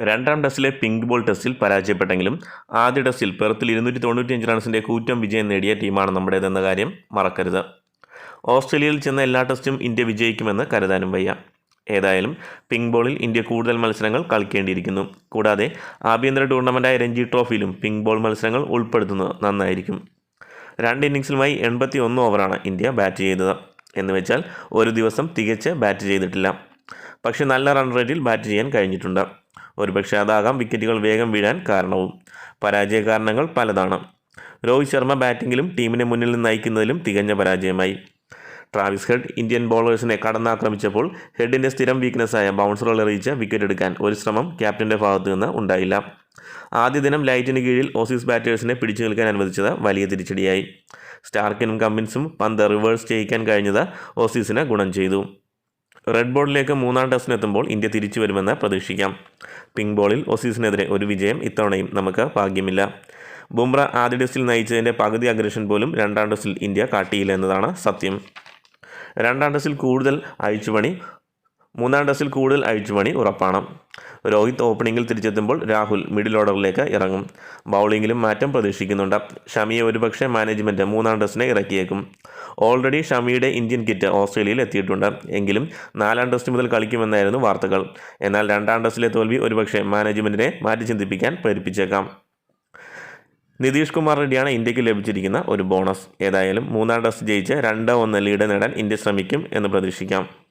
രണ്ടാം ടെസ്റ്റിലെ pink ball ടെസ്റ്റിൽ പരാജയപ്പെട്ടെങ്കിലും ആദ്യ ടെസ്റ്റിൽ പെർത്തിൽ ഇരുന്നൂറ്റി തൊണ്ണൂറ്റിയഞ്ച് റൺസിന്റെ കൂറ്റം വിജയം നേടിയ ടീമാണ് നമ്മുടേതെന്ന കാര്യം മറക്കരുത്. ഓസ്ട്രേലിയയിൽ ചെന്ന എല്ലാ ടെസ്റ്റും ഇന്ത്യ വിജയിക്കുമെന്ന് കരുതാനും വയ്യ. ഏതായാലും പിങ്ക് ബോളിൽ ഇന്ത്യ കൂടുതൽ മത്സരങ്ങൾ കളിക്കേണ്ടിയിരിക്കുന്നു. കൂടാതെ ആഭ്യന്തര ടൂർണമെന്റായ രഞ്ജി ട്രോഫിയിലും പിങ്ക് ബോൾ മത്സരങ്ങൾ ഉൾപ്പെടുത്തുന്നത് നന്നായിരിക്കും. രണ്ട് ഇന്നിങ്സിലുമായി എൺപത്തി ഒന്ന് ഓവറാണ് ഇന്ത്യ ബാറ്റ് ചെയ്തത്. എന്ന് വെച്ചാൽ ഒരു ദിവസം തികച്ച് ബാറ്റ് ചെയ്തിട്ടില്ല. പക്ഷേ നല്ല റൺ റേറ്റിൽ ബാറ്റ് ചെയ്യാൻ കഴിഞ്ഞിട്ടുണ്ട്. ഒരുപക്ഷെ അതാകാം വിക്കറ്റുകൾ വേഗം വീഴാൻ കാരണവും. പരാജയ കാരണങ്ങൾ പലതാണ്. രോഹിത് ശർമ്മ ബാറ്റിങ്ങിലും ടീമിനെ മുന്നിൽ നയിക്കുന്നതിലും തികഞ്ഞ പരാജയമായി. ട്രാവിസ് ഹെഡ് ഇന്ത്യൻ ബോളേഴ്സിനെ കടന്നാക്രമിച്ചപ്പോൾ ഹെഡിന്റെ സ്ഥിരം വീക്ക്നെസ്സായ ബൗൺസറുകൾ എറിയിച്ച് വിക്കറ്റ് എടുക്കാൻ ഒരു ശ്രമം ക്യാപ്റ്റന്റെ ഭാഗത്തു നിന്ന് ഉണ്ടായില്ല. ആദ്യ ദിനം ലൈറ്റിന് കീഴിൽ ഓസീസ് ബാറ്റേഴ്സിനെ പിടിച്ചു നിൽക്കാൻ അനുവദിച്ചത് വലിയ തിരിച്ചടിയായി. സ്റ്റാർക്കിനും കമ്മിൻസും പന്ത് റിവേഴ്സ് ചെയ്യിക്കാൻ കഴിഞ്ഞത് ഓസീസിന് ഗുണം ചെയ്തു. റെഡ് ബോളിലേക്ക് മൂന്നാം ടെസ്റ്റിനെത്തുമ്പോൾ ഇന്ത്യ തിരിച്ചു വരുമെന്ന് പ്രതീക്ഷിക്കാം. പിങ്ക് ബോളിൽ ഓസീസിനെതിരെ ഒരു വിജയം ഇത്തവണയും നമുക്ക് ഭാഗ്യമില്ല. ബുംറ ആദ്യ ടെസ്റ്റിൽ നയിച്ചതിന്റെ പകുതി അഗ്രഷൻ പോലും രണ്ടാം ടെസ്റ്റിൽ ഇന്ത്യ കാട്ടിയില്ല എന്നതാണ് സത്യം. രണ്ടാം ടെസ്റ്റിൽ കൂടുതൽ അഴിച്ചുപണി മൂന്നാം ടെസ്റ്റിൽ കൂടുതൽ അഴിച്ചുപണി ഉറപ്പാണ്. രോഹിത് ഓപ്പണിങ്ങിൽ തിരിച്ചെത്തുമ്പോൾ രാഹുൽ മിഡിൽ ഓർഡറിലേക്ക് ഇറങ്ങും. ബൗളിങ്ങിലും മാറ്റം പ്രതീക്ഷിക്കുന്നുണ്ട്. ഷമിയെ ഒരുപക്ഷെ മാനേജ്മെന്റ് മൂന്നാം ടെസ്റ്റിനെ ഇറക്കിയേക്കും. ഓൾറെഡി ഷമിയുടെ ഇന്ത്യൻ കിറ്റ് ഓസ്ട്രേലിയയിൽ എത്തിയിട്ടുണ്ട്. എങ്കിലും നാലാം ടെസ്റ്റ് മുതൽ കളിക്കുമെന്നായിരുന്നു വാർത്തകൾ. എന്നാൽ രണ്ടാം ടെസ്റ്റിലെ തോൽവി ഒരുപക്ഷെ മാനേജ്മെന്റിനെ മാറ്റി ചിന്തിപ്പിക്കാൻ പ്രേരിപ്പിച്ചേക്കാം. നിതീഷ് കുമാർ റെഡ്ഡിയാണ് ഇന്ത്യയ്ക്ക് ലഭിച്ചിരിക്കുന്ന ഒരു ബോണസ്. ഏതായാലും മൂന്നാം ടെസ്റ്റ് ജയിച്ച് രണ്ട് ഒന്ന് ലീഡ് നേടാൻ ഇന്ത്യ ശ്രമിക്കും എന്ന് പ്രതീക്ഷിക്കാം.